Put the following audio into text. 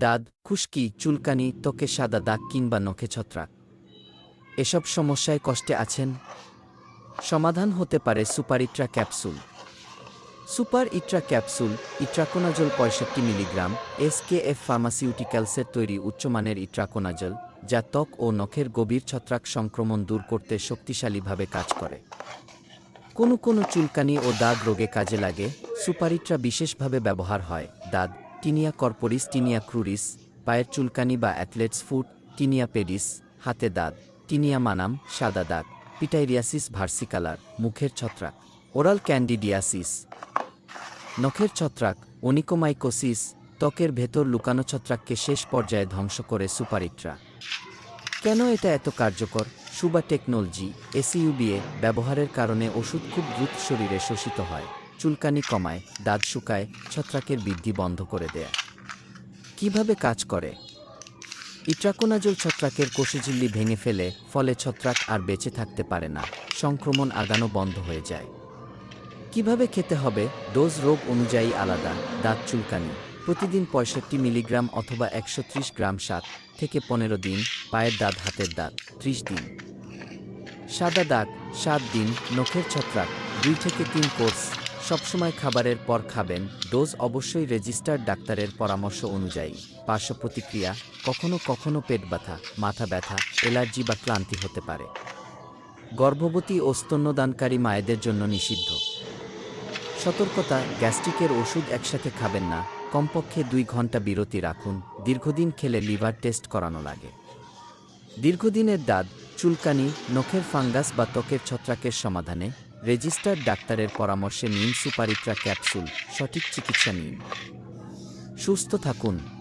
দাঁত, খুশকি, চুলকানি, ত্বকে সাদা দাগ কিংবা নখে ছত্রাক। এসব সমস্যায় কষ্টে আছেন? সমাধান হতে পারে super Itra capsule. Super Itra capsule, itraconazole পঁয়ষট্টি মিলিগ্রাম, এসকেএফ ফার্মাসিউটিক্যালসের তৈরি উচ্চমানের ইট্রাকোনাজল, যা ত্বক ও নখের গভীর ছত্রাক সংক্রমণ দূর করতে শক্তিশালীভাবে কাজ করে। কোনো কোনো চুলকানি ও দাগ রোগে কাজে লাগে। সুপারিট্রা বিশেষভাবে ব্যবহার হয়। দাগ টিনিয়া কর্পোরিস টিনিয়া ক্রুরিস পায়ের চুলকানি বা অ্যাথলেটস ফুট টিনিয়া পেডিস হাতে দাঁত টিনিয়া মানাম সাদা দাগ পিটাইরিয়াসিস ভার্সিকালার মুখের ছত্রাক ওরাল ক্যান্ডিডিয়াসিস নখের ছত্রাক অনিকোমাইকোসিস ত্বকের ভেতর লুকানো ছত্রাককে শেষ পর্যায়ে ধ্বংস করে সুপারিট্রা কেন এটা এত কার্যকর? সুবা টেকনোলজি এসইউবিএ ব্যবহারের কারণে ওষুধ খুব দ্রুত শরীরে শোষিত হয়। চুলকানি কমায়, দাঁত শুকায়, ছত্রাকের বৃদ্ধি বন্ধ করে দেয়। কীভাবে কাজ করে? ইট্রাকোনাজল ছত্রাকের কোষঝিল্লি ভেঙে ফেলে, ফলে ছত্রাক আর বেঁচে থাকতে পারে না, সংক্রমণ আগানো বন্ধ হয়ে যায়। কীভাবে খেতে হবে? ডোজ রোগ অনুযায়ী আলাদা, দাঁত চুলকানি, প্রতিদিন পঁয়ষট্টি মিলিগ্রাম অথবা একশো ত্রিশ গ্রাম সাত থেকে পনেরো দিন, পায়ের দাঁত, হাতের দাঁত, ত্রিশ দিন। সাদা দাগ, সাত দিন, নখের ছত্রাক, দুই থেকে তিন কোর্স। সবসময় খাবারের পর খাবেন, ডোজ অবশ্যই রেজিস্টার্ড ডাক্তারের পরামর্শ অনুযায়ী। পার্শ্ব প্রতিক্রিয়া কখনো কখনো পেট ব্যথা, মাথা ব্যথা, অ্যালার্জি বা ক্লান্তি হতে পারে। গর্ভবতী ও স্তন্যদানকারী মায়েদের জন্য নিষিদ্ধ। সতর্কতা, গ্যাস্ট্রিকের ওষুধ একসাথে খাবেন না, কমপক্ষে দুই ঘণ্টা বিরতি রাখুন, দীর্ঘদিন খেলে লিভার টেস্ট করানো লাগে। দীর্ঘদিনের দাঁত চুলকানি, নখের ফাঙ্গাস বা ত্বকের ছত্রাকের সমাধানে রেজিস্টার্ড ডাক্তারের পরামর্শে নিন সুপারিট্রা ক্যাপসুল সঠিক চিকিৎসা নিন। সুস্থ থাকুন।